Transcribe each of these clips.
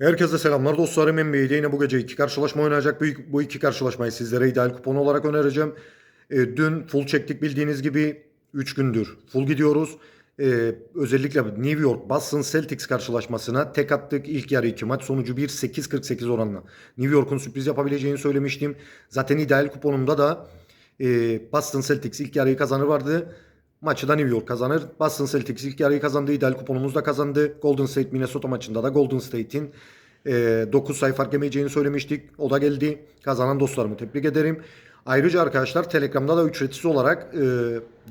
Herkese selamlar dostlarım. NBA'de yine bu gece iki karşılaşma oynayacak. Bu, iki karşılaşmayı sizlere ideal kupon olarak önereceğim. E, dün full çektik bildiğiniz gibi 3 gündür full gidiyoruz. E, özellikle New York Boston Celtics karşılaşmasına tek attık. İlk yarı 2 maç sonucu 1-8-48 oranla. New York'un sürpriz yapabileceğini söylemiştim. Zaten ideal kuponumda da e, Boston Celtics ilk yarıyı kazanır vardı. Maçı da New York kazanır. Boston Celtics ilk yarıyı kazandı. İdeal kuponumuz da kazandı. Golden State Minnesota maçında da Golden State'in e, 9 sayı fark yemeyeceğini söylemiştik. O da geldi. Kazanan dostlarımı tebrik ederim. Ayrıca arkadaşlar Telegram'da da ücretsiz olarak e,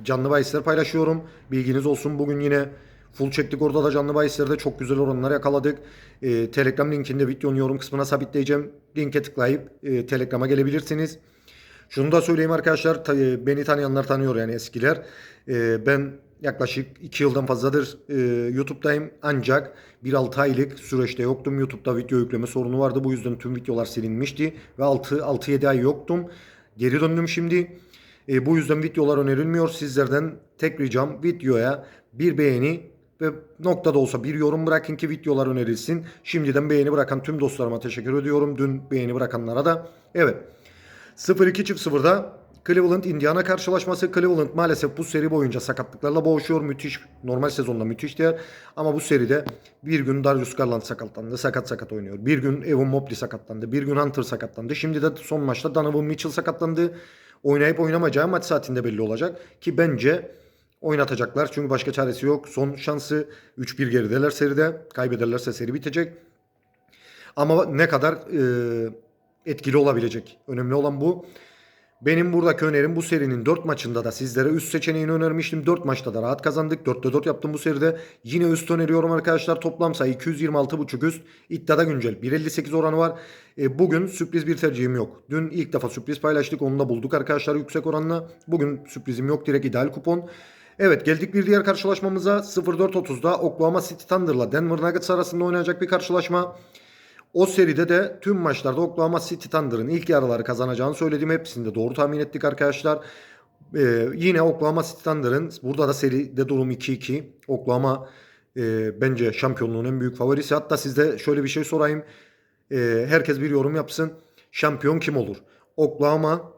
canlı bahisler paylaşıyorum. Bilginiz olsun. Bugün yine full çektik. Orada da canlı bahislerde çok güzel oranlar yakaladık. E, Telegram linkini de videonun yorum kısmına sabitleyeceğim. Linke tıklayıp e, Telegram'a gelebilirsiniz. Şunu da söyleyeyim arkadaşlar. e, Beni tanıyanlar tanıyor yani eskiler. E, Ben yaklaşık 2 yıldan fazladır e, YouTube'dayım. Ancak 1-6 aylık süreçte yoktum. YouTube'da video yükleme sorunu vardı. Bu yüzden tüm videolar silinmişti. Ve 6-7 ay yoktum. Geri döndüm şimdi. Bu yüzden videolar önerilmiyor. Sizlerden tek ricam videoya bir beğeni ve noktada olsa bir yorum bırakın ki videolar önerilsin. Şimdiden beğeni bırakan tüm dostlarıma teşekkür ediyorum. Dün beğeni bırakanlara da. Evet. 0-2-0'da Cleveland Indiana karşılaşması. Cleveland maalesef bu seri boyunca sakatlıklarla boğuşuyor. Müthiş. Normal sezonda müthiş değer. Ama bu seride bir gün Darius Garland sakatlandı. Sakat sakat oynuyor. Bir gün Evan Mobley sakatlandı. Bir gün Hunter sakatlandı. Şimdi de son maçta Donovan Mitchell sakatlandı. Oynayıp oynamayacağı maç saatinde belli olacak. Ki bence oynatacaklar. Çünkü başka çaresi yok. Son şansı 3-1 gerideler seride. Kaybederlerse seri bitecek. Ama ne kadar e, etkili olabilecek. Önemli olan bu. Benim buradaki önerim bu serinin 4 maçında da sizlere üst seçeneğini önermiştim. 4 maçta da rahat kazandık. 4'te 4 yaptım bu seride. Yine üst öneriyorum arkadaşlar. Toplam sayı 226.5 üst. İddiada güncel 1.58 oranı var. E, bugün sürpriz bir tercihim yok. Dün ilk defa sürpriz paylaştık. Onu da bulduk arkadaşlar yüksek oranla. Bugün sürprizim yok. Direkt ideal kupon. Evet geldik bir diğer karşılaşmamıza. 0-4-30'da Oklahoma City Thunder'la Denver Nuggets arasında oynayacak bir karşılaşma. O seride de tüm maçlarda Oklahoma City Thunder'ın ilk yarıları kazanacağını söyledim. Hepsini de doğru tahmin ettik arkadaşlar. Ee, yine Oklahoma City Thunder'ın burada da seride durum 2-2. Oklahoma e, bence şampiyonluğun en büyük favorisi. Hatta sizde şöyle bir şey sorayım. Ee, herkes bir yorum yapsın. Şampiyon kim olur? Oklahoma,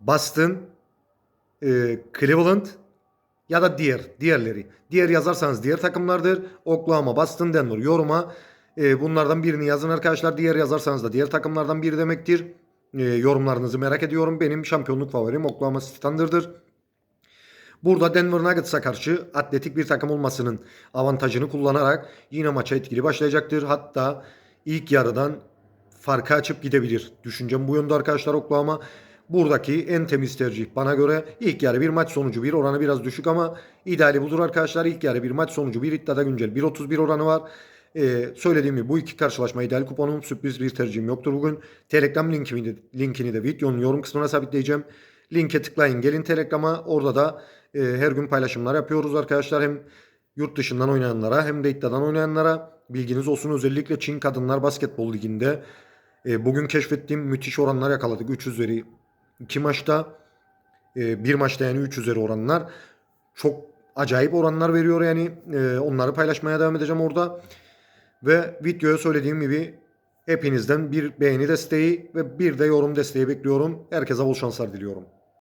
Boston, e, Cleveland ya da diğer diğerleri. Diğer yazarsanız diğer takımlardır. Oklahoma, Boston, Denver. Yoruma e, bunlardan birini yazın arkadaşlar. Diğer yazarsanız da diğer takımlardan biri demektir. E, yorumlarınızı merak ediyorum. Benim şampiyonluk favorim Oklahoma City Thunder'dır. Burada Denver Nuggets'a karşı atletik bir takım olmasının avantajını kullanarak yine maça etkili başlayacaktır. Hatta ilk yarıdan farkı açıp gidebilir. Düşüncem bu yönde arkadaşlar Oklahoma. Buradaki en temiz tercih bana göre ilk yarı bir maç sonucu bir oranı biraz düşük ama ideali budur arkadaşlar. İlk yarı bir maç sonucu bir iddiada güncel 1.31 oranı var. Ee, söylediğim gibi bu iki karşılaşma ideal kuponum sürpriz bir tercihim yoktur bugün. Telegram linkini de, linkini de videonun yorum kısmına sabitleyeceğim. Linke tıklayın gelin Telegram'a orada da e, her gün paylaşımlar yapıyoruz arkadaşlar. Hem yurt dışından oynayanlara hem de iddiadan oynayanlara bilginiz olsun. Özellikle Çin Kadınlar Basketbol Ligi'nde e, bugün keşfettiğim müthiş oranlar yakaladık. 3 üzeri 2 maçta e, bir maçta yani 3 üzeri oranlar. Çok acayip oranlar veriyor yani. E, onları paylaşmaya devam edeceğim orada. Ve videoya söylediğim gibi hepinizden bir beğeni desteği ve bir de yorum desteği bekliyorum. Herkese bol şanslar diliyorum.